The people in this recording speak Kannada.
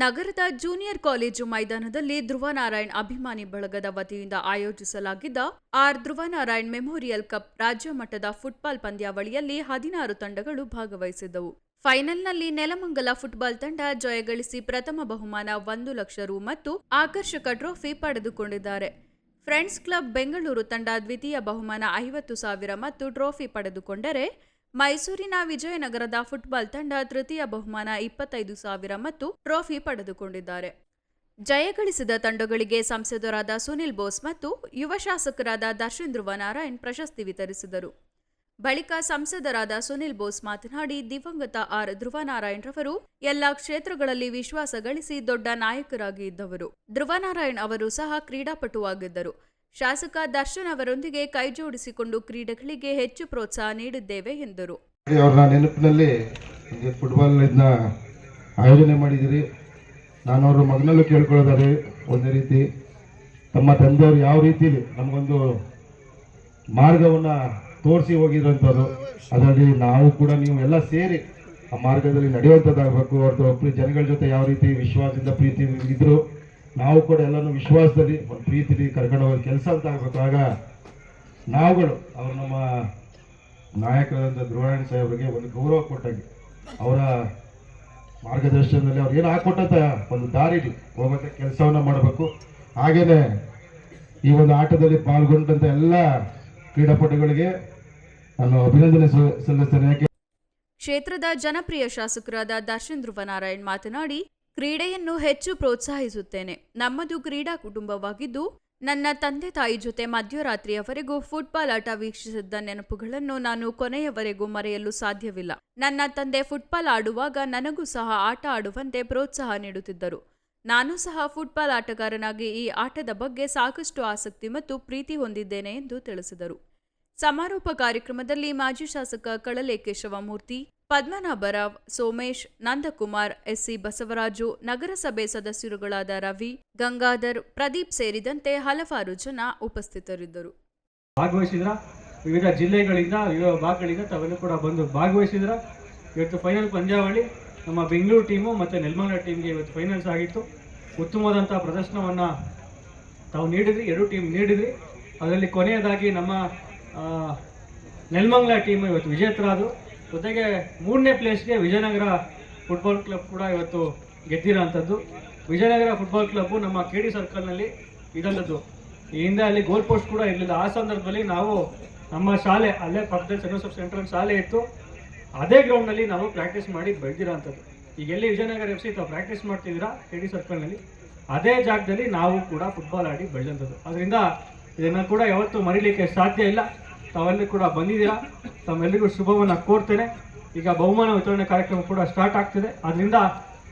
ನಗರದ ಜೂನಿಯರ್ ಕಾಲೇಜು ಮೈದಾನದಲ್ಲಿ ಧ್ರುವನಾರಾಯಣ್ ಅಭಿಮಾನಿ ಬಳಗದ ವತಿಯಿಂದ ಆಯೋಜಿಸಲಾಗಿದ್ದ ಆರ್ ಧ್ರುವನಾರಾಯಣ್ ಮೆಮೋರಿಯಲ್ ಕಪ್ ರಾಜ್ಯ ಮಟ್ಟದ ಫುಟ್ಬಾಲ್ ಪಂದ್ಯಾವಳಿಯಲ್ಲಿ ಹದಿನಾರು ತಂಡಗಳು ಭಾಗವಹಿಸಿದ್ದವು. ಫೈನಲ್ನಲ್ಲಿ ನೆಲಮಂಗಲ ಫುಟ್ಬಾಲ್ ತಂಡ ಜಯಗಳಿಸಿ ಪ್ರಥಮ ಬಹುಮಾನ ಒಂದು ಲಕ್ಷ ರು ಮತ್ತು ಆಕರ್ಷಕ ಟ್ರೋಫಿ ಪಡೆದುಕೊಂಡಿದ್ದಾರೆ. ಫ್ರೆಂಡ್ಸ್ ಕ್ಲಬ್ ಬೆಂಗಳೂರು ತಂಡ ದ್ವಿತೀಯ ಬಹುಮಾನ ಐವತ್ತು ಸಾವಿರ ಮತ್ತು ಟ್ರೋಫಿ ಪಡೆದುಕೊಂಡರೆ ಮೈಸೂರಿನ ವಿಜಯನಗರದ ಫುಟ್ಬಾಲ್ ತಂಡ ತೃತೀಯ ಬಹುಮಾನ ಇಪ್ಪತ್ತೈದು ಸಾವಿರ ಮತ್ತು ಟ್ರೋಫಿ ಪಡೆದುಕೊಂಡಿದ್ದಾರೆ. ಜಯಗಳಿಸಿದ ತಂಡಗಳಿಗೆ ಸಂಸದರಾದ ಸುನಿಲ್ ಬೋಸ್ ಮತ್ತು ಯುವ ಶಾಸಕರಾದ ದರ್ಶನ್ ಧ್ರುವನಾರಾಯಣ್ ಪ್ರಶಸ್ತಿ ವಿತರಿಸಿದರು. ಬಳಿಕ ಸಂಸದರಾದ ಸುನಿಲ್ ಬೋಸ್ ಮಾತನಾಡಿ, ದಿವಂಗತ ಆರ್. ಧ್ರುವನಾರಾಯಣ್ ರವರು ಎಲ್ಲಾ ಕ್ಷೇತ್ರಗಳಲ್ಲಿ ವಿಶ್ವಾಸ ಗಳಿಸಿ ದೊಡ್ಡ ನಾಯಕರಾಗಿ ಇದ್ದವರು. ಧ್ರುವನಾರಾಯಣ್ ಅವರು ಸಹ ಕ್ರೀಡಾಪಟುವಾಗಿದ್ದರು. ಶಾಸಕ ದರ್ಶನ್ ಅವರೊಂದಿಗೆ ಕೈಜೋಡಿಸಿಕೊಂಡು ಕ್ರೀಡೆಗಳಿಗೆ ಹೆಚ್ಚು ಪ್ರೋತ್ಸಾಹ ನೀಡಿದ್ದೇವೆ ಎಂದರು. ಅವ್ರನ್ನ ನೆನಪಿನಲ್ಲಿ ಫುಟ್ಬಾಲ್ ಇದನ್ನ ಆಯೋಜನೆ ಮಾಡಿದಿರಿ ನಾನು ಅವರ ಮಗನಲ್ಲೂ ಕೇಳ್ಕೊಳ್ಳೋದಾರೆ ಒಂದೇ ರೀತಿ. ತಮ್ಮ ತಂದೆಯವರು ಯಾವ ರೀತಿಲಿ ನಮಗೊಂದು ಮಾರ್ಗವನ್ನು ತೋರಿಸಿ ಹೋಗಿರೋಂಥವ್ರು ಅದರಲ್ಲಿ ನಾವು ಕೂಡ ನೀವು ಎಲ್ಲ ಸೇರಿ ಆ ಮಾರ್ಗದಲ್ಲಿ ನಡೆಯುವಂಥದ್ದಾಗಬೇಕು ಅವ್ರದ್ದು ಜನಗಳ ಜೊತೆ ಯಾವ ರೀತಿ ವಿಶ್ವಾಸದಿಂದ ಪ್ರೀತಿ ಇದ್ರು ನಾವು ಕೂಡ ಎಲ್ಲನೂ ವಿಶ್ವಾಸದಲ್ಲಿ ಒಂದು ಪ್ರೀತಿಲಿ ಕರ್ಕೊಂಡು ಹೋಗೋ ಕೆಲಸ ಅಂತ ಆಗಬೇಕಾಗ ಆಗ ನಾವುಗಳು ಅವರು ನಮ್ಮ ನಾಯಕರಾದಂಥ ಧ್ರುವನಾರಾಯಣ ಸಾಹೇಬ್ರಿಗೆ ಒಂದು ಗೌರವ ಕೊಟ್ಟಂಗೆ ಅವರ ಮಾರ್ಗದರ್ಶನದಲ್ಲಿ ಅವ್ರು ಏನು ಹಾಕ್ಕೊಟ್ಟಂತ ಒಂದು ದಾರಿಲಿ ಹೋಗೋಂಥ ಕೆಲಸವನ್ನು ಮಾಡಬೇಕು. ಹಾಗೇನೆ ಈ ಒಂದು ಆಟದಲ್ಲಿ ಪಾಲ್ಗೊಂಡಂಥ ಎಲ್ಲ ಕ್ರೀಡಾಪಟುಗಳಿಗೆ ನಾನು ಅಭಿನಂದನೆ ಸಲ್- ಸಲ್ಲಿಸ್ತೇನೆ. ಕ್ಷೇತ್ರದ ಜನಪ್ರಿಯ ಶಾಸಕರಾದ ದರ್ಶನ್ ಧ್ರುವನಾರಾಯಣ್ ಮಾತನಾಡಿ ಕ್ರೀಡೆಯನ್ನು ಹೆಚ್ಚು ಪ್ರೋತ್ಸಾಹಿಸುತ್ತೇನೆ. ನಮ್ಮದು ಕ್ರೀಡಾ ಕುಟುಂಬವಾಗಿದ್ದು, ನನ್ನ ತಂದೆ ತಾಯಿ ಜೊತೆ ಮಧ್ಯರಾತ್ರಿಯವರೆಗೂ ಫುಟ್ಬಾಲ್ ಆಟ ವೀಕ್ಷಿಸಿದ್ದ ನೆನಪುಗಳನ್ನು ನಾನು ಕೊನೆಯವರೆಗೂ ಮರೆಯಲು ಸಾಧ್ಯವಿಲ್ಲ. ನನ್ನ ತಂದೆ ಫುಟ್ಬಾಲ್ ಆಡುವಾಗ ನನಗೂ ಸಹ ಆಟ ಆಡುವಂತೆ ಪ್ರೋತ್ಸಾಹ ನೀಡುತ್ತಿದ್ದರು. ನಾನು ಸಹ ಫುಟ್ಬಾಲ್ ಆಟಗಾರನಾಗಿ ಈ ಆಟದ ಬಗ್ಗೆ ಸಾಕಷ್ಟು ಆಸಕ್ತಿ ಮತ್ತು ಪ್ರೀತಿ ಹೊಂದಿದ್ದೇನೆ ಎಂದು ತಿಳಿಸಿದರು. ಸಮಾರೋಪ ಕಾರ್ಯಕ್ರಮದಲ್ಲಿ ಮಾಜಿ ಶಾಸಕ ಕಳಲೆ ಕೇಶವಮೂರ್ತಿ ಪದ್ಮನಾಭರಾವ್ ಸೋಮೇಶ್, ನಂದಕುಮಾರ್, ಎಸ್ಸಿ ಬಸವರಾಜು, ನಗರಸಭೆ ಸದಸ್ಯರುಗಳಾದ ರವಿ, ಗಂಗಾಧರ್, ಪ್ರದೀಪ್ ಸೇರಿದಂತೆ ಹಲವಾರು ಜನ ಉಪಸ್ಥಿತರಿದ್ದರು. ಭಾಗವಹಿಸಿದ್ರ? ವಿವಿಧ ಜಿಲ್ಲೆಗಳಿಂದ, ವಿವಿಧ ಭಾಗಗಳಿಂದ ತಾವೆಲ್ಲ ಕೂಡ ಬಂದು ಭಾಗವಹಿಸಿದ್ರ? ಇವತ್ತು ಫೈನಲ್ ಪಂದ್ಯಾವಳಿ, ನಮ್ಮ ಬೆಂಗಳೂರು ಟೀಮು ಮತ್ತು ನೆಲಮಂಗಲ ಟೀಮ್ಗೆ ಇವತ್ತು ಫೈನಲ್ಸ್ ಆಗಿತ್ತು. ಉತ್ತಮವಾದಂಥ ಪ್ರದರ್ಶನವನ್ನು ತಾವು ನೀಡಿದ್ರಿ, ಎರಡು ಟೀಮ್ ನೀಡಿದ್ರಿ. ಅದರಲ್ಲಿ ಕೊನೆಯದಾಗಿ ನಮ್ಮ ನೆಲಮಂಗಲ ಟೀಮ್ ಇವತ್ತು ವಿಜೇತರಾದರು. ಜೊತೆಗೆ ಮೂರನೇ ಪ್ಲೇಸ್ಗೆ ವಿಜಯನಗರ ಫುಟ್ಬಾಲ್ ಕ್ಲಬ್ ಕೂಡ ಇವತ್ತು ಗೆದ್ದಿರೋ ಅಂಥದ್ದು ವಿಜಯನಗರ ಫುಟ್ಬಾಲ್ ಕ್ಲಬ್ಬು ನಮ್ಮ ಕೆ ಡಿ ಸರ್ಕಲ್ನಲ್ಲಿ ಇದಲ್ಲದ್ದು ಈ ಹಿಂದೆ ಅಲ್ಲಿ ಗೋಲ್ ಪೋಸ್ಟ್ ಕೂಡ ಇರಲಿಲ್ಲ. ಆ ಸಂದರ್ಭದಲ್ಲಿ ನಾವು ನಮ್ಮ ಶಾಲೆ, ಅಲ್ಲೇ ಪಕ್ಕದಲ್ಲಿ ಸೆಂಟ್ ಸೆಂಟ್ರಲ್ ಶಾಲೆ ಇತ್ತು. ಅದೇ ಗ್ರೌಂಡ್ನಲ್ಲಿ ನಾವು ಪ್ರಾಕ್ಟೀಸ್ ಮಾಡಿ ಬೆಳೆದಿರೋ ಅಂಥದ್ದು ಈಗ ಎಲ್ಲಿ ವಿಜಯನಗರ ಎಫ್ ಸಿ ತಾವು ಪ್ರಾಕ್ಟೀಸ್ ಮಾಡ್ತಿದ್ದೀರಾ ಕೆ ಡಿ ಸರ್ಕಲ್ನಲ್ಲಿ ಅದೇ ಜಾಗದಲ್ಲಿ ನಾವು ಕೂಡ ಫುಟ್ಬಾಲ್ ಆಡಿ ಬೆಳೆದಂಥದ್ದು. ಅದರಿಂದ ಇದನ್ನು ಕೂಡ ಯಾವತ್ತೂ ಮರೀಲಿಕ್ಕೆ ಸಾಧ್ಯ ಇಲ್ಲ. ತಾವೆಲ್ಲರೂ ಕೂಡ ಬಂದಿದ್ದೀರಾ? ತಮ್ಮೆಲ್ಲರಿಗೂ ಶುಭವನ್ನು ಕೋರ್ತೇನೆ. ಈಗ ಬಹುಮಾನ ವಿತರಣೆ ಕಾರ್ಯಕ್ರಮ ಕೂಡ ಸ್ಟಾರ್ಟ್ ಆಗ್ತಿದೆ. ಅದರಿಂದ